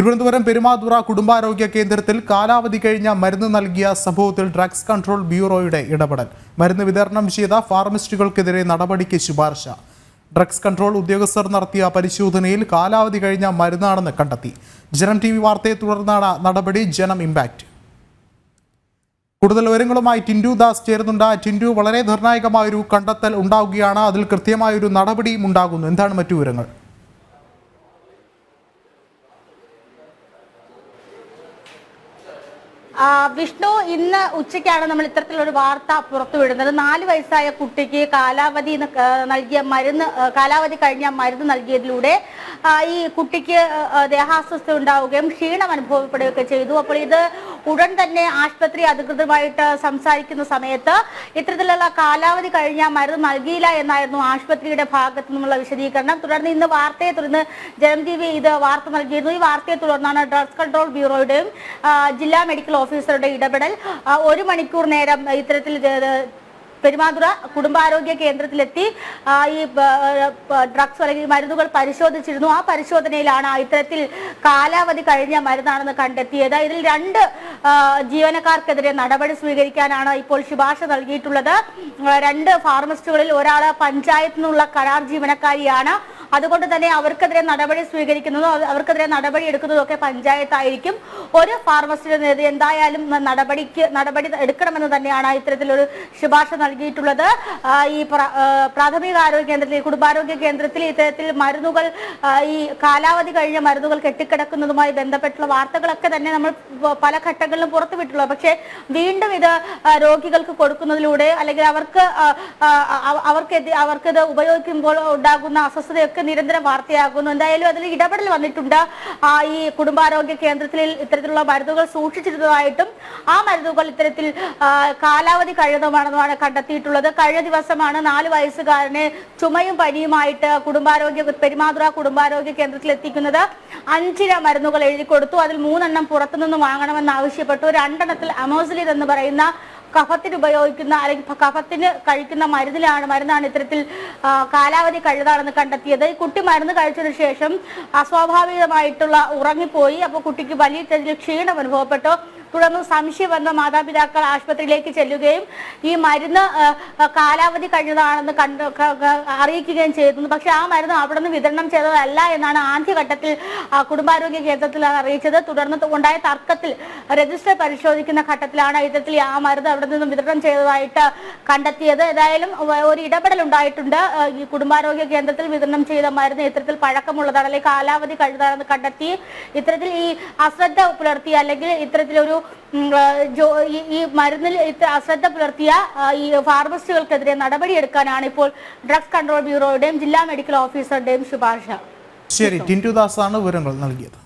തിരുവനന്തപുരം പെരുമാതുറ കുടുംബാരോഗ്യ കേന്ദ്രത്തിൽ കാലാവധി കഴിഞ്ഞ മരുന്ന് നൽകിയ സംഭവത്തിൽ ഡ്രഗ്സ് കൺട്രോൾ ബ്യൂറോയുടെ ഇടപെടൽ. മരുന്ന് വിതരണം ചെയ്ത ഫാർമസിസ്റ്റുകൾക്കെതിരെ നടപടിക്ക് ശുപാർശ. ഡ്രഗ്സ് കൺട്രോൾ ഉദ്യോഗസ്ഥർ നടത്തിയ പരിശോധനയിൽ കാലാവധി കഴിഞ്ഞ മരുന്നാണെന്ന് കണ്ടെത്തി. ജനം ടി വി വാർത്തയെ തുടർന്നാണ് നടപടി ജനം ഇമ്പാക്റ്റ് കൂടുതൽ വിവരങ്ങളുമായി ടിൻഡു ദാസ് ചേരുന്നുണ്ട്. ടിൻഡു വളരെ നിർണായകമായൊരു കണ്ടെത്തൽ ഉണ്ടാവുകയാണ്. അതിൽ കൃത്യമായൊരു നടപടിയും ഉണ്ടാകുന്നു. എന്താണ് മറ്റു വിവരങ്ങൾ? വിഷ്ണു ഇന്ന് ഉച്ചയ്ക്കാണ് നമ്മൾ ഇത്തരത്തിലൊരു വാർത്ത പുറത്തുവിടുന്നത്. നാല് വയസ്സായ കുട്ടിക്ക് കാലാവധി നൽകിയ മരുന്ന് കാലാവധി കഴിഞ്ഞ മരുന്ന് നൽകിയതിലൂടെ ഈ കുട്ടിക്ക് ദേഹാസ്വസ്ഥ ഉണ്ടാവുകയും ക്ഷീണം അനുഭവപ്പെടുകയൊക്കെ ചെയ്തു. അപ്പോൾ ഇത് ഉടൻ തന്നെ ആശുപത്രി അധികൃതരുമായിട്ട് സംസാരിക്കുന്ന സമയത്ത് ഇത്തരത്തിലുള്ള കാലാവധി കഴിഞ്ഞ മരുന്ന് നൽകിയില്ല എന്നായിരുന്നു ആശുപത്രിയുടെ ഭാഗത്തു നിന്നുള്ള വിശദീകരണം. തുടർന്ന് ഇന്ന് വാർത്തയെ തുടർന്ന് ജനം ടി വി ഇത് വാർത്ത നൽകിയിരുന്നു. ഈ വാർത്തയെ തുടർന്നാണ് ഡ്രഗ്സ് കൺട്രോൾ ബ്യൂറോയുടെയും ജില്ലാ മെഡിക്കൽ ഓഫീസറുടെ ഇടപെടൽ. ഒരു മണിക്കൂർ നേരം ഇത്തരത്തിൽ ഇത് ഇത് പെരുമാതുറ കുടുംബാരോഗ്യ കേന്ദ്രത്തിലെത്തി ഈ ഡ്രഗ്സ് അല്ലെങ്കിൽ മരുന്നുകൾ പരിശോധിച്ചിരുന്നു. ആ പരിശോധനയിലാണ് ഇത്തരത്തിൽ കാലാവധി കഴിഞ്ഞ മരുന്നാണെന്ന് കണ്ടെത്തിയത്. ഇതിൽ രണ്ട് ജീവനക്കാർക്കെതിരെ നടപടി സ്വീകരിക്കാനാണ് ഇപ്പോൾ ശുപാർശ നൽകിയിട്ടുള്ളത്. രണ്ട് ഫാർമസിസ്റ്റുകളിൽ ഒരാൾ പഞ്ചായത്തിനുള്ള കരാർ ജീവനക്കാരിയാണ്. അതുകൊണ്ട് തന്നെ അവർക്കെതിരെ നടപടി സ്വീകരിക്കുന്നതോ അവ- അവർക്കെതിരെ നടപടി എടുക്കുന്നതോ ഒക്കെ പഞ്ചായത്തായിരിക്കും ഒരു ഫാർമസിസ്റ്റിനെതിരെ എന്തായാലും നടപടിക്ക് നടപടി എടുക്കണമെന്ന് തന്നെയാണ് ഇത്തരത്തിലൊരു ശുപാർശ നൽകിയിട്ടുള്ളത്. ഈ പ്രാഥമികാരോഗ്യ കേന്ദ്രത്തിൽ കുടുംബാരോഗ്യ കേന്ദ്രത്തിൽ ഇത്തരത്തിൽ മരുന്നുകൾ ഈ കാലാവധി കഴിഞ്ഞ മരുന്നുകൾ കെട്ടിക്കിടക്കുന്നതുമായി ബന്ധപ്പെട്ടുള്ള വാർത്തകളൊക്കെ തന്നെ നമ്മൾ പല ഘട്ടങ്ങളിലും പുറത്തുവിട്ടുള്ളത് പക്ഷേ വീണ്ടും ഇത് രോഗികൾക്ക് കൊടുക്കുന്നതിലൂടെ അല്ലെങ്കിൽ അവർക്ക് അവർക്ക് അവർക്കിത് ഉപയോഗിക്കുമ്പോൾ ഉണ്ടാകുന്ന അസ്വസ്ഥതയൊക്കെ നിരന്തരം വാർത്തയാകുന്നു. എന്തായാലും അതിൽ ഇടപെടൽ വന്നിട്ടുണ്ട്. ആ, ഈ കുടുംബാരോഗ്യ കേന്ദ്രത്തിൽ ഇത്തരത്തിലുള്ള മരുന്നുകൾ സൂക്ഷിച്ചിരുന്നതായിട്ടും ആ മരുന്നുകൾ ഇത്തരത്തിൽ കാലാവധി കഴിയുന്നതുമാണെന്നുമാണ് കണ്ടെത്തിയിട്ടുള്ളത്. കഴിഞ്ഞ ദിവസമാണ് നാല് വയസ്സുകാരനെ ചുമയും പനിയുമായിട്ട് കുടുംബാരോഗ്യ പെരുമാതുറ കുടുംബാരോഗ്യ കേന്ദ്രത്തിൽ എത്തിക്കുന്നത്. അഞ്ചിന മരുന്നുകൾ എഴുതി കൊടുത്തു. അതിൽ മൂന്നെണ്ണം പുറത്തുനിന്ന് വാങ്ങണമെന്ന് ആവശ്യപ്പെട്ടു. രണ്ടെണ്ണത്തിൽ അമോസിലിൻ എന്ന് പറയുന്ന കഫത്തിന് ഉപയോഗിക്കുന്ന അല്ലെങ്കിൽ കഫത്തിന് കഴിക്കുന്ന മരുന്നിലാണ് മരുന്നാണ് ഇത്തരത്തിൽ കാലാവധി കഴുതാണെന്ന് കണ്ടെത്തിയത്. കുട്ടി മരുന്ന് കഴിച്ചതിന് ശേഷം അസ്വാഭാവികമായിട്ടുള്ള ഉറങ്ങിപ്പോയി. അപ്പോൾ കുട്ടിക്ക് വലിയ ക്ഷീണം അനുഭവപ്പെട്ടു. തുടർന്ന് സംശയം വന്ന മാതാപിതാക്കൾ ആശുപത്രിയിലേക്ക് ചെല്ലുകയും ഈ മരുന്ന് കാലാവധി കഴിഞ്ഞതാണെന്ന് കണ്ട് അറിയിക്കുകയും ചെയ്തിരുന്നു. പക്ഷെ ആ മരുന്ന് അവിടെ നിന്ന് വിതരണം ചെയ്തതല്ല എന്നാണ് ആദ്യഘട്ടത്തിൽ കുടുംബാരോഗ്യ കേന്ദ്രത്തിൽ അറിയിച്ചത്. തുടർന്ന് ഉണ്ടായ തർക്കത്തിൽ രജിസ്റ്റർ പരിശോധിക്കുന്ന ഘട്ടത്തിലാണ് ഇത്തരത്തിൽ ആ മരുന്ന് അവിടെ നിന്ന് വിതരണം ചെയ്തതായിട്ട് കണ്ടെത്തിയത്. ഏതായാലും ഒരു ഇടപെടൽ ഉണ്ടായിട്ടുണ്ട്. ഈ കുടുംബാരോഗ്യ കേന്ദ്രത്തിൽ വിതരണം ചെയ്ത മരുന്ന് ഇത്തരത്തിൽ പഴക്കമുള്ളതാണ് അല്ലെങ്കിൽ കാലാവധി കഴിഞ്ഞതാണെന്ന് കണ്ടെത്തി. ഇത്തരത്തിൽ ഈ അശ്രദ്ധ പുലർത്തി അല്ലെങ്കിൽ ഇത്തരത്തിലൊരു ഈ- മരുന്നിൽ അശ്രദ്ധ പുലർത്തിയ ഈ ഫാർമസിസ്റ്റുകൾക്കെതിരെ നടപടിയെടുക്കാനാണ് ഇപ്പോൾ ഡ്രഗ്സ് കൺട്രോൾ ബ്യൂറോയുടെയും ജില്ലാ മെഡിക്കൽ ഓഫീസറുടെയും ശുപാർശ. ശരി ടിന്റുദാസാണ് ദാസാണ് വിവരങ്ങൾ നൽകിയത്.